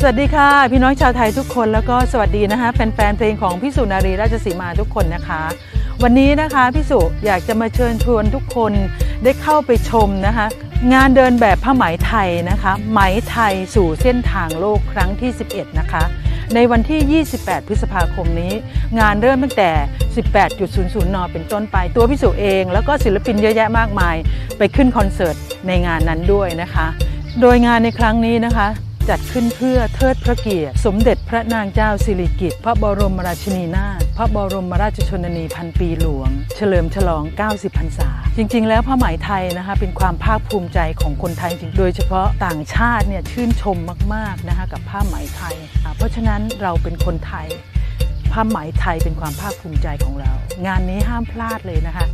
สวัสดีค่ะพี่น้องชาวไทยทุกคนแล้วก็สวัสดีนะคะแฟนๆเพลงของพี่สุนารีราชสีมาทุกคนนะคะ วันนี้นะคะพี่สุอยากจะมาเชิญชวนทุกคนได้เข้าไปชมนะคะ งานเดินแบบผ้าไหมไทยนะคะ ไหมไทยสู่เส้นทางโลกครั้งที่ 11 นะคะ ในวันที่ 28 พฤษภาคมนี้ งานเริ่มตั้งแต่ 18.00 น เป็นต้นไปตัวพี่สุเอง แล้วก็ศิลปินเยอะแยะมากมาย ไปขึ้นคอนเสิร์ตในงานนั้นด้วยนะคะ โดยงานในครั้งนี้นะคะ จัดขึ้นเพื่อเทิดพระเกียรติ สมเด็จพระนางเจ้าสิริกิติ์พระบรมราชินีนาถพระบรมราชชนนีพันปีหลวง เฉลิมฉลอง 90 พรรษา จริง ๆ แล้วผ้าไหมไทยนะคะเป็นความภาคภูมิใจของคนไทยจริงโดยเฉพาะต่างชาติเนี่ยชื่นชมมากๆนะคะกับผ้าไหมไทย เพราะฉะนั้นเราเป็นคนไทยผ้าไหมไทยเป็นความภาคภูมิใจของเรา งานนี้ห้ามพลาดเลยนะคะ